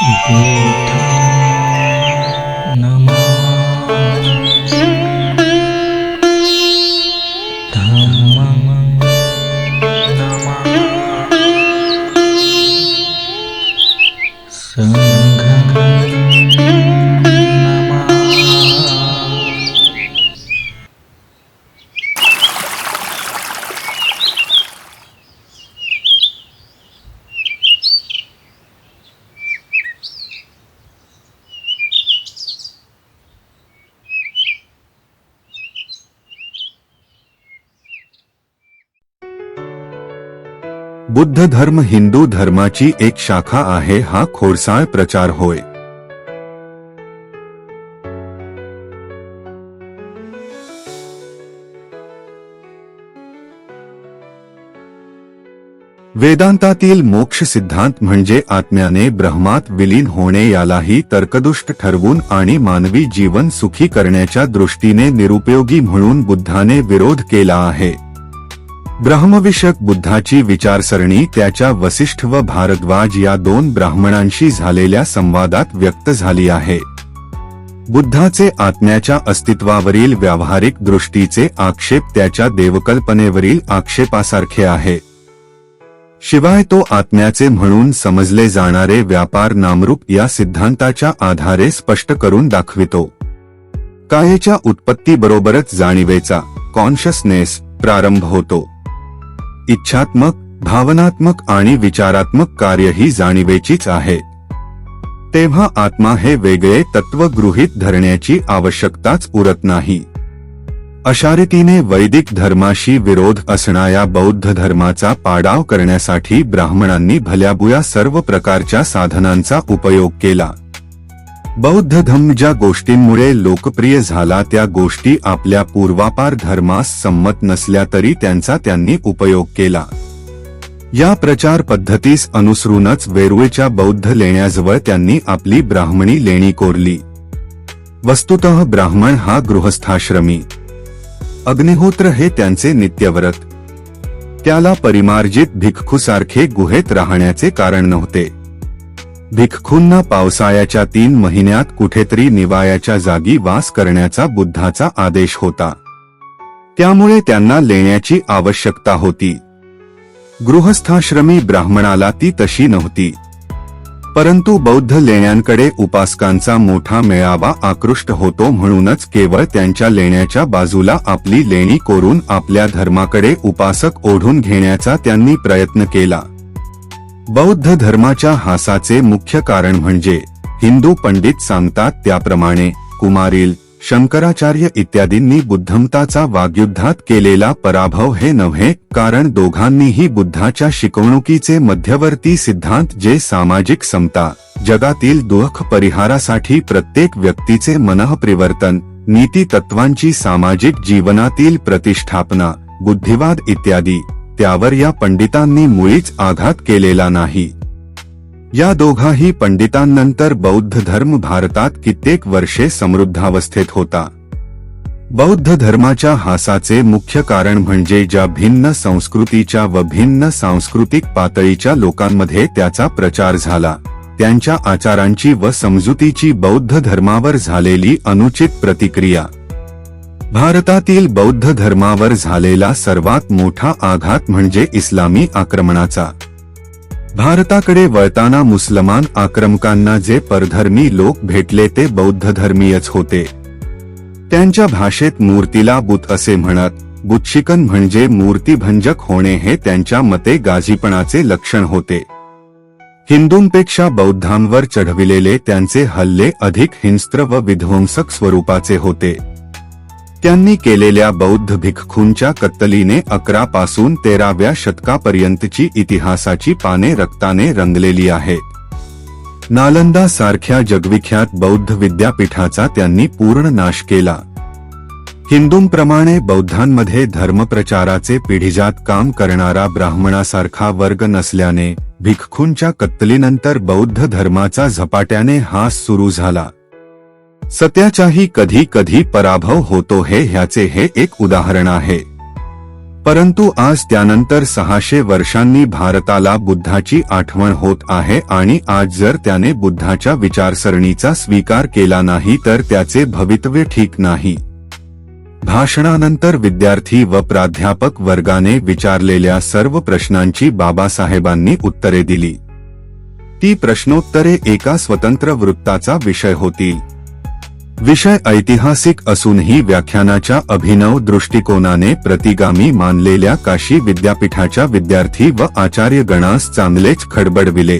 y Buddha धर्म हिंदू धर्माची एक शाखा आहे हा खोडसाळ प्रचार होय. वेदांतातील मोक्ष सिद्धांत म्हणजे आत्म्याने ब्रह्मात विलीन होणे यालाही तर्कदुष्ट ठरवून आणि मानवी जीवन सुखी करण्याच्या दृष्टीने निरुपयोगी म्हणून बुद्धाने विरोध केला आहे. ब्रह्मविषयक बुद्धाची विचारसरणी त्याच्या वसिष्ठ व भारद्वाज या दोन ब्राह्मणांशी झालेल्या संवादात व्यक्त झाली आहे. बुद्धाचे आत्म्याच्या अस्तित्वावरील व्यावहारिक दृष्टीचे आक्षेप त्याच्या देवकल्पनेवरील आक्षेपासारखे आहे. शिवाय तो आत्म्याचे म्हणून समजले जाणारे व्यापार नामरूप या सिद्धांताच्या आधारे स्पष्ट करून दाखवितो. कायेच्या उत्पत्तीबरोबरच जाणिवेचा कॉन्शियसनेस प्रारंभ होतो. इच्छात्मक भावनात्मक आणि विचारात्मक कार्य ही जाणीवेचीच आहे. तेव्हा आत्मा हे वेगळे तत्व गृहीत धरण्याची आवश्यकताच उरत नाही. अशा रीतीने वैदिक धर्माशी विरोध असणाऱ्या बौद्ध धर्माचा पाडाव करण्यासाठी ब्राह्मणांनी भल्याबुया सर्व प्रकारच्या साधनांचा उपयोग केला. बौद्ध धम्म ज्या गोष्टींमुळे लोकप्रिय झाला त्या गोष्टी आपल्या पूर्वापार धर्मास संमत नसल्या तरी त्यांचा त्यांनी उपयोग केला. या प्रचार पद्धतीस अनुसरूनच वेरूळच्या बौद्ध लेण्याजवळ त्यांनी आपली ब्राह्मणी लेणी कोरली. वस्तुतः ब्राह्मण हा गृहस्थाश्रमी. अग्निहोत्र हे त्यांचे नित्यव्रत. त्याला परिमार्जित भिक्खूसारखे गुहेत राहण्याचे कारण नव्हते. भिक्खूंना पावसाळ्याच्या तीन महिन्यात कुठेतरी निवायाच्या जागी वास करण्याचा बुद्धाचा आदेश होता. त्यामुळे त्यांना लेण्याची आवश्यकता होती. गृहस्थाश्रमी ब्राह्मणाला ती तशी नव्हती. परंतु बौद्ध लेण्यांकडे उपासकांचा मोठा मेळावा आकृष्ट होतो म्हणूनच केवळ त्यांच्या लेण्याच्या बाजूला आपली लेणी कोरून आपल्या धर्माकडे उपासक ओढून घेण्याचा त्यांनी प्रयत्न केला. बौद्ध धर्माच्या हासाचे मुख्य कारण म्हणजे हिंदू पंडित सांगतात त्याप्रमाणे कुमारील शंकराचार्य इत्यादींनी बुद्धमताचा वाग्युद्धात केलेला पराभव हे नव्हे कारण दोघांनीही बुद्धाच्या शिकवणुकीचे मध्यवर्ती सिद्धांत जे सामाजिक समता जगातील दुःख परिहारासाठी प्रत्येक व्यक्तीचे मनःप्रिवर्तन नीती तत्वांची सामाजिक जीवनातील प्रतिष्ठापना बुद्धिवाद इत्यादी. त्यावर या पंडितांनी मुळीच आघात केलेला नाही. या दोघाही पंडितांनंतर बौद्ध धर्म भारतात कित्येक वर्षे समृद्धावस्थेत होता. बौद्ध धर्माच्या हासाचे मुख्य कारण म्हणजे ज्या भिन्न संस्कृतीच्या व भिन्न सांस्कृतिक पातळीच्या लोकांमध्ये त्याचा प्रचार झाला. त्यांच्या आचारांची व समजुतीची बौद्ध धर्मावर झालेली अनुचित प्रतिक्रिया. भारतातील बौद्ध धर्मावर झालेला सर्वात मोठा आघात म्हणजे इस्लामी आक्रमणाचा. भारताकडे वळताना मुसलमान आक्रमकांना जे परधर्मी लोक भेटले ते बौद्ध धर्मीयच होते. त्यांच्या भाषेत मूर्तीला बुत असे म्हणत बुत्शिकन म्हणजे मूर्तीभंजक होणे हे त्यांच्या मते गाजीपणाचे लक्षण होते. हिंदूंपेक्षा बौद्धांवर चढविलेले त्यांचे हल्ले अधिक हिंस्त्र व विध्वंसक स्वरूपाचे होते. त्यांनी केलेल्या बौद्ध भिक्खूंच्या कत्तलीने अकरा पासून तेराव्या शतकापर्यंतची इतिहासाची पाने रक्ताने रंगलेली आहेत नालंदा सारख्या जगविख्यात बौद्ध विद्यापीठाचा त्यांनी पूर्ण नाश केला. हिंदूंप्रमाणे बौद्धांमध्ये धर्मप्रचाराचे पिढीजात काम करणारा ब्राह्मणासारखा वर्ग नसल्याने भिक्खूंच्या कत्तलीनंतर बौद्ध धर्माचा झपाट्याने हास सुरू झाला. सत्याचाही कधी कधी पराभव होतो हे ह्याचे हे एक उदाहरण आहे. परंतु आज त्यानंतर सहाशे वर्षांनी भारताला बुद्धाची आठवण होत आहे आणि आज जर त्याने बुद्धाच्या विचारसरणीचा स्वीकार केला नाही तर त्याचे भवितव्य ठीक नाही. भाषणानंतर विद्यार्थी व प्राध्यापक वर्गाने विचारलेल्या सर्व प्रश्नांची बाबासाहेबांनी उत्तरे दिली. ती प्रश्नोत्तरे एका स्वतंत्र वृत्ताचा विषय होती विषय ऐतिहासिक असूनही व्याख्यानाच्या अभिनव दृष्टिकोनाने प्रतिगामी मानलेल्या काशी विद्यापीठाच्या विद्यार्थी व आचार्यगणास चांगलेच खडबडविले.